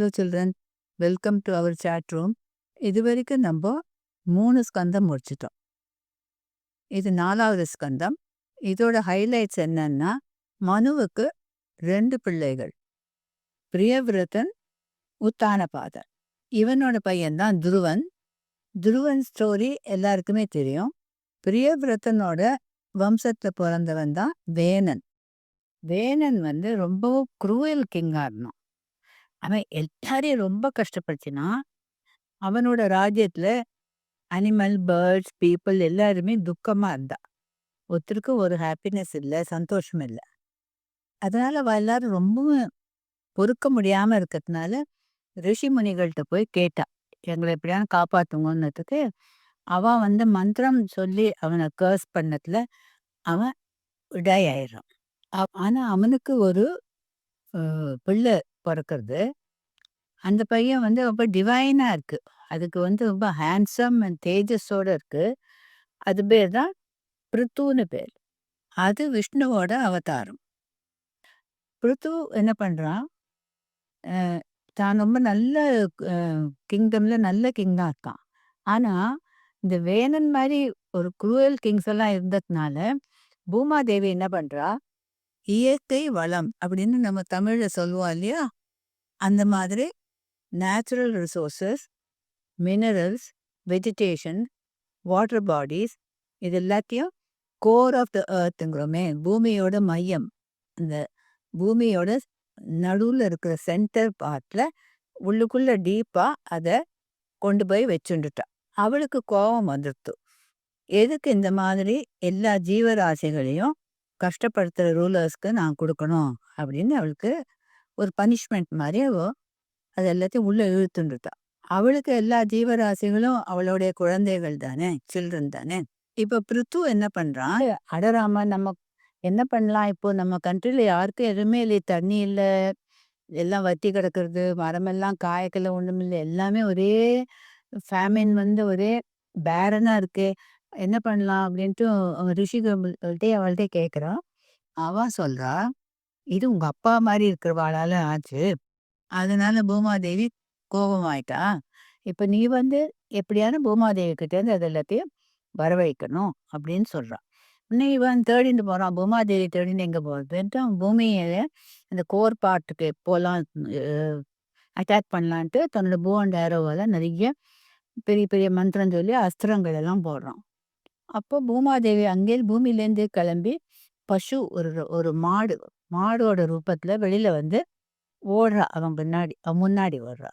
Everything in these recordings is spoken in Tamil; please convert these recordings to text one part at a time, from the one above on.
Hello children welcome to our chat room இது வரைக்கும் நம்ம மூணு ஸ்கந்தம் முடிச்சிட்டோம். இது நாலாவது ஸ்கந்தம். இதோட ஹைலைட்ஸ் என்னன்னா மனுவுக்கு ரெண்டு பிள்ளைகள். பிரியவிரதன் உத்தானபாதன் இவனோட பையன்தான் துருவன். துருவன் ஸ்டோரி எல்லாருக்குமே தெரியும். பிரியவிரதனோட வம்சத்துல பிறந்தவன் தான் வேணன். வேணன் வந்து ரொம்பவும் குரூயல் கிங்காக இருந்தான். அவன் எல்லாரையும் ரொம்ப கஷ்டப்படுத்தினா அவனோட ராஜ்யத்துல அனிமல் பேர்ட்ஸ் பீப்புள் எல்லாருமே துக்கமா இருந்தா. ஒருத்தருக்கும் ஒரு ஹாப்பினஸ் இல்லை சந்தோஷம் இல்லை. அதனால அவ எல்லாரும் ரொம்பவும் பொறுக்க முடியாம இருக்கிறதுனால ரிஷி முனிகள்கிட்ட போய் கேட்டா எங்களை எப்படியான காப்பாத்துங்கன்னதுக்கு அவன் வந்து மந்திரம் சொல்லி அவனை கேர்ஸ் பண்ணதுல அவன் விடாய் ஆயிடுறான். ஆனால் ஆனா அவனுக்கு ஒரு பிள்ளை பிறக்கிறது. அந்த பையன் வந்து ரொம்ப டிவைனா இருக்கு. அதுக்கு வந்து ரொம்ப ஹேண்ட்ஸம் அண்ட் தேஜஸோடு இருக்கு. அது பேர் தான் பிருத்துன்னு பேர். அது விஷ்ணுவோட அவதாரம். பிருத்து என்ன பண்றான்? தான் ரொம்ப நல்ல கிங்டம்ல நல்ல கிங்காக இருக்கான். ஆனா இந்த வேணன் மாதிரி ஒரு குரூயல் கிங்ஸ் எல்லாம் இருந்ததுனால பூமாதேவி என்ன பண்றா? இயற்கை வளம் அப்படின்னு நம்ம தமிழில் சொல்லுவோம் இல்லையா? அந்த மாதிரி natural resources minerals vegetation water bodies இது எல்லாத்தையும் கோர் ஆஃப் த எர்த்துங்கிறோமே பூமியோட மையம். இந்த பூமியோட நடுவில் இருக்கிற சென்டர் பார்ட்ல உள்ளுக்குள்ள டீப்பா அதை கொண்டு போய் வச்சுட்டுட்டா. அவளுக்கு கோபம் வந்துடுத்து எதுக்கு இந்த மாதிரி எல்லா ஜீவராசிகளையும் கஷ்டப்படுத்துகிற ரூலர்ஸ்க்கு நான் கொடுக்கணும். அப்படின்னு அவளுக்கு ஒரு பனிஷ்மெண்ட் மாதிரி அது எல்லாத்தையும் உள்ளே இழுத்துண்டுட்டா அவளுக்கு எல்லா ஜீவராசிகளும் அவளுடைய குழந்தைகள் தானே சில்ட்ரன் தானே. இப்போ பிருத்து என்ன பண்ணுறான் அடராம நம்ம என்ன பண்ணலாம்? இப்போ நம்ம கண்ட்ரியில் யாருக்கும் எதுவுமே இல்லை. தண்ணி இல்லை. எல்லாம் வத்தி கிடக்கிறது. மரமெல்லாம் காய்க்கல ஒன்றும் இல்லை. எல்லாமே ஒரே ஃபேமின் வந்து ஒரே பேரனாக இருக்கு. என்ன பண்ணலாம் அப்படின்ட்டு அவன் அவள்கிட்ட கேட்குறான் அவன் சொல்றா இது உங்க அப்பா மாதிரி இருக்கிறவாளால ஆச்சு. அதனால பூமாதேவி கோபமாயிட்டா. இப்ப நீ வந்து எப்படியான பூமாதேவி கிட்ட இருந்து அது எல்லாத்தையும் வரவழைக்கணும் அப்படின்னு சொல்றான் உடனே இவன் தேடிட்டு போறான் பூமாதேவி தேடின்னு எங்க போறதுன்ட்டு அவன் பூமியை அந்த கோர் பாட்டுக்கு போலாம் அட்டாக் பண்ணலான்ட்டு தன்னோட பூ அண்ட் ஏரோவால நிறைய பெரிய பெரிய மந்திரம் சொல்லி அஸ்திரங்கள் எல்லாம் போடுறான். அப்போ பூமாதேவி அங்கே பூமியிலேருந்து கிளம்பி பசு ஒரு ஒரு மாடு மாடோட ரூபத்துல வெளியில வந்து ஓடுறா. அவன் பின்னாடி அவன் முன்னாடி ஓடுறா.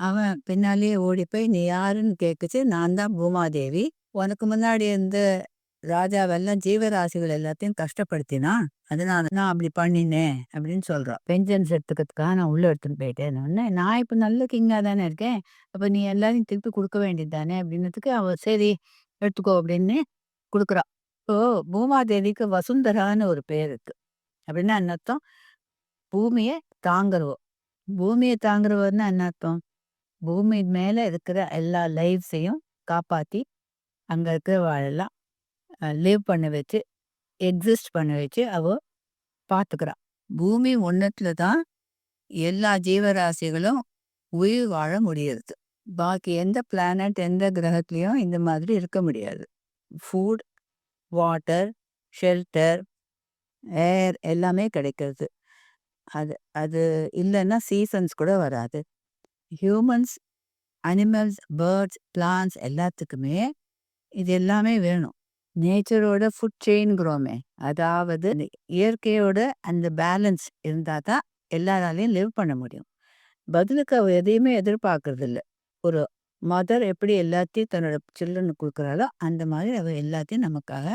அவன் பின்னாலேயே ஓடி போய் நீ யாருன்னு கேட்குச்சு நான் தான் பூமாதேவி. உனக்கு முன்னாடி இருந்து ராஜாவெல்லாம் ஜீவராசிகள் எல்லாத்தையும் கஷ்டப்படுத்தினா அதனால நான் அப்படி பண்ணினேன் அப்படின்னு சொல்றான் பெஞ்சன்ஸ் எடுத்துக்கிறதுக்காக நான் உள்ள எடுத்துன்னு போயிட்டேன் உடனே நான் இப்போ நல்ல கிங்காக தானே இருக்கேன். அப்போ நீ எல்லாரையும் திருப்பி கொடுக்க வேண்டியது தானே? அப்படின்னதுக்கு அவ சரி எடுத்துக்கோ அப்படின்னு கொடுக்குறா. இப்போ பூமாதேவிக்கு வசுந்தரான்னு ஒரு பேர் இருக்கு. அப்படின்னா என்ன அர்த்தம்? பூமியை தாங்குறவோ. பூமியை தாங்குறவர்னா என்ன அர்த்தம்? பூமி மேல இருக்கிற எல்லா லைஃப்ஸையும் காப்பாத்தி அங்க இருக்கிறவாழெல்லாம் லிவ் பண்ண வச்சு எக்ஸிஸ்ட் பண்ண வச்சு அவ பார்த்துக்கிறா பூமி ஒன்னத்துல தான் எல்லா ஜீவராசிகளும் உயிர் வாழ முடியறது. பாக்கி எந்த பிளானட் எந்த கிரகத்துலேயும் இந்த மாதிரி இருக்க முடியாது. ஃபுட் வாட்டர் ஷெல்டர் ஏர் எல்லாமே கிடைக்கிறது. அது அது இல்லைன்னா சீசன்ஸ் கூட வராது. ஹியூமன்ஸ் அனிமல்ஸ் பேர்ட்ஸ் பிளான்ஸ் எல்லாத்துக்குமே இது எல்லாமே வேணும். நேச்சரோட ஃபுட் செயின்கிறோமே அதாவது இயற்கையோட அந்த பேலன்ஸ் இருந்தா தான் எல்லாராலையும் லிவ் பண்ண முடியும். பதிலுக்கு அவ எதையுமே எதிர்பார்க்கறது இல்ல ஒரு மதர் எப்படி எல்லாத்தையும் தன்னோட சில்ட்ரனுக்கு கொடுக்குறாளோ அந்த மாதிரி அவ எல்லாத்தையும் நமக்காக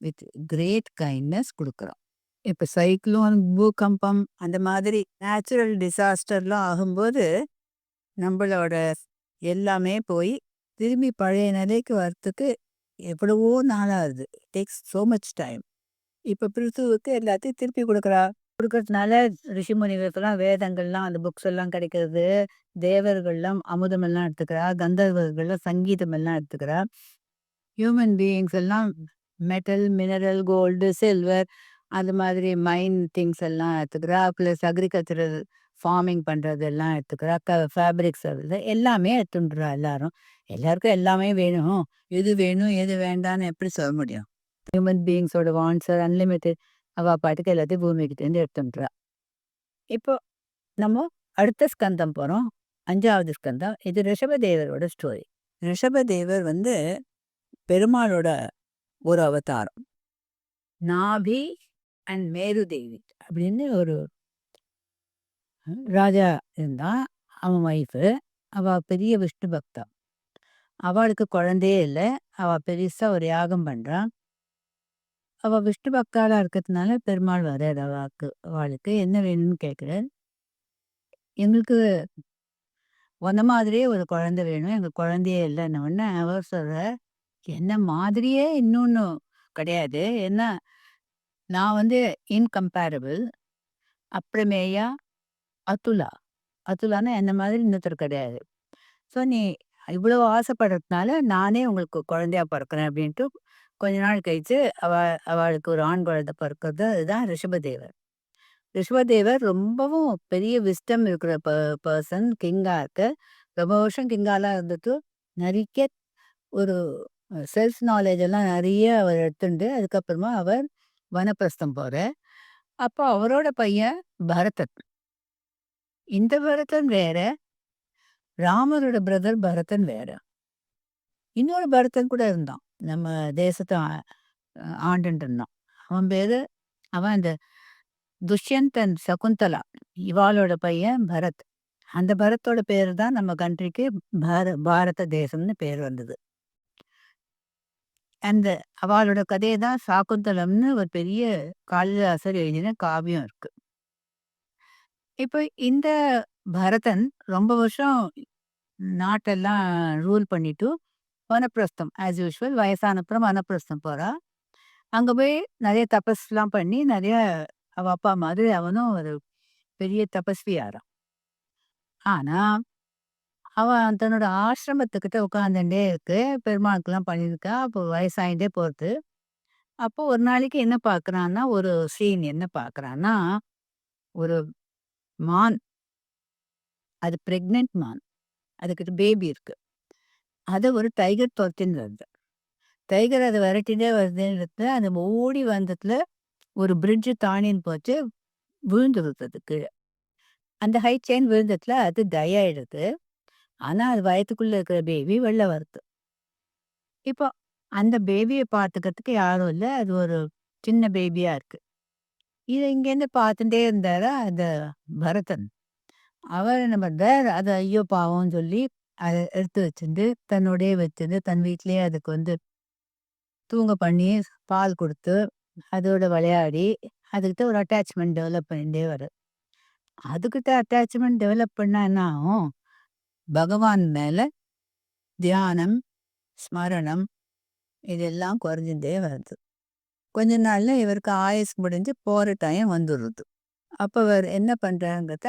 வித் கிரேட் கைண்ட்னஸ் கொடுக்குறோம் இப்ப சைக்ளோன் பூகம்பம் அந்த மாதிரி நேச்சுரல் டிசாஸ்டர்லாம் ஆகும்போது நம்மளோட எல்லாமே போய் திரும்பி பழைய நிலைக்கு வரத்துக்கு எவ்வளவோ நாளாகுது. டேக்ஸ் ஸோ மச் டைம் இப்ப பிருத்துவுக்கு எல்லாத்தையும் திருப்பி கொடுக்குறா. கொடுக்கறதுனால ரிஷிமுனிகளுக்கெல்லாம் வேதங்கள்லாம் அந்த புக்ஸ் எல்லாம் கிடைக்கிறது. தேவர்கள்லாம் அமுதம் எல்லாம் எடுத்துக்கிறா. கந்தர்வர்கள்லாம் சங்கீதம் எல்லாம் எடுத்துக்கிறா. ஹியூமன் பீயிங்ஸ் எல்லாம் மெட்டல் மினரல் கோல்டு சில்வர் அது மாதிரி மைன் திங்ஸ் எல்லாம் எடுத்துக்கிறா. ப்ளஸ் அக்ரிகல்ச்சரல் ஃபார்மிங் பண்ணுறதெல்லாம் எடுத்துக்கிறா. க ஃபேப்ரிக்ஸ் எல்லாமே எடுத்துட்டுறா எல்லாரும். எல்லாருக்கும் எல்லாமே வேணும். எது வேணும் எது வேண்டான்னு எப்படி சொல்ல முடியும்? ஹியூமன் பீயிங்ஸோட வாண்ட்ஸ் அன்லிமிட்டெட் அவள் பாட்டுக்கு எல்லாத்தையும் பூமிக்கிட்டேருந்து எடுத்துட்டுறா இப்போ நம்ம அடுத்த ஸ்கந்தம் போகிறோம் அஞ்சாவது ஸ்கந்தம். இது ரிஷபதேவரோட ஸ்டோரி ரிஷபதேவர் வந்து பெருமாளோட ஒரு அவதாரம். நாபி அண்ட் மேருதேவி அப்படின்னு ஒரு ராஜா இருந்தான் அவன் ஒய்ஃபு அவள் பெரிய விஷ்ணு பக்தா. அவளுக்கு குழந்தையே இல்லை. அவள் பெருசாக ஒரு யாகம் பண்ணுறான் அவள் விஷ்ணு பக்தாளாக இருக்கிறதுனால பெருமாள் வர்றார் அவளுக்கு அவளுக்கு என்ன வேணும்னு கேட்குறார் எங்களுக்கு உன்ன மாதிரியே ஒரு குழந்தை வேணும். எங்கள் குழந்தையே இல்லைன்னு உடனே அவர் சொல்கிற என்ன மாதிரியே இன்னொன்று கிடையாது. என்ன நான் வந்து இன்கம்பேரபிள் அப்புறமேயா அதுலா அதுலான்னா என்ன மாதிரி இன்னொருத்தர் கிடையாது. ஸோ நீ இவ்வளோ ஆசைப்படுறதுனால நானே உங்களுக்கு குழந்தையா பிறக்கிறேன் அப்படின்ட்டு கொஞ்ச நாள் கழிச்சு அவ அவளுக்கு ஒரு ஆண் குழந்தை பிறக்கிறது அதுதான் ரிஷபதேவர். ரிஷபதேவர் ரொம்பவும் பெரிய விஸ்டம் இருக்கிற ப பர்சன் கிங்கா இருக்கு. ரொம்ப வருஷம் கிங்காலாம் இருந்துட்டு நிறைய ஒரு செல்ஃப் நாலேஜ் எல்லாம் நிறைய அவர் எடுத்துண்டு அதுக்கப்புறமா அவர் வனப்பிரஸ்தம் போற அப்போ அவரோட பையன் பரதன். இந்த பரதன் வேற ராமரோட பிரதர் பரதன் வேற. இன்னொரு பரதன் கூட இருந்தான். நம்ம தேசத்தை ஆண்டுட்டு இருந்தான் அவன் பேரு அவன் இந்த துஷ்யந்தன் சகுந்தலா இவாளோட பையன் பரத். அந்த பரத்தோட பேர் தான் நம்ம கண்ட்ரிக்கு பார பாரத தேசம்னு பேர் வந்தது. அந்த அவளோட கதையை தான் சாக்குந்தலம்னு ஒரு பெரிய காளிதாசர் எழுதின காவியம் இருக்கு. இப்போ இந்த பரதன் ரொம்ப வருஷம் நாட்டெல்லாம் ரூல் பண்ணிட்டு வனப்பிரஸ்தம் ஆஸ் யூஷுவல் வயசானப்புறம் வனப்பிரஸ்தம் போறா. அங்க போய் நிறைய தபஸ்லாம் பண்ணி நிறைய அவ அப்பா மாதிரி அவனும் ஒரு பெரிய தபஸ்வியாரான் ஆனா அவன் தன்னோட ஆசிரமத்துக்கிட்ட உட்காந்துட்டே இருக்கு. பெருமாளுக்கெல்லாம் பண்ணியிருக்கா. அப்போ வயசாயிட்டே போகிறது அப்போ ஒரு நாளைக்கு என்ன பார்க்குறான்னா ஒரு சீன் என்ன பார்க்கறான்னா ஒரு மான் அது ப்ரெக்னென்ட் மான் அதுக்கிட்ட பேபி இருக்கு. அதை ஒரு டைகர் துரத்தின்னு வருது டைகர் அதை விரட்டிட்டே வருதுன்றது அது ஓடி வந்ததுல ஒரு பிரிட்ஜு தாணின்னு போச்சு விழுந்துருது அது கீழே. அந்த ஹை செயின் விழுந்ததுல அது தயாயிடுது ஆனால் அது வயத்துக்குள்ள இருக்கிற பேபி வெளில வருது. இப்போ அந்த பேபியை பார்த்துக்கிறதுக்கு யாரும் இல்லை. அது ஒரு சின்ன பேபியா இருக்கு. இதை இங்கேருந்து பார்த்துட்டே இருந்தாரா அந்த பரதன். அவர் என்ன பண்றார் அதை ஐயோ பாவம்னு சொல்லி அதை எடுத்து வச்சுட்டு தன்னோடையே வச்சுட்டு தன் வீட்டிலேயே அதுக்கு வந்து தூங்க பண்ணி பால் கொடுத்து அதோட விளையாடி அதுக்கிட்ட ஒரு அட்டாச்மெண்ட் டெவலப் பண்ணிட்டே வரு அதுக்கிட்ட அட்டாச்மெண்ட் டெவலப் பண்ணா என்ன ஆகும்? பகவான் மேல தியானம் ஸ்மரணம் இதெல்லாம் குறைஞ்சுட்டே வருது. கொஞ்ச நாள்ல இவருக்கு ஆயுஸ் முடிஞ்சு போகிற டைம் வந்துடுது அப்போ அவர் என்ன பண்ணுறாங்கிறத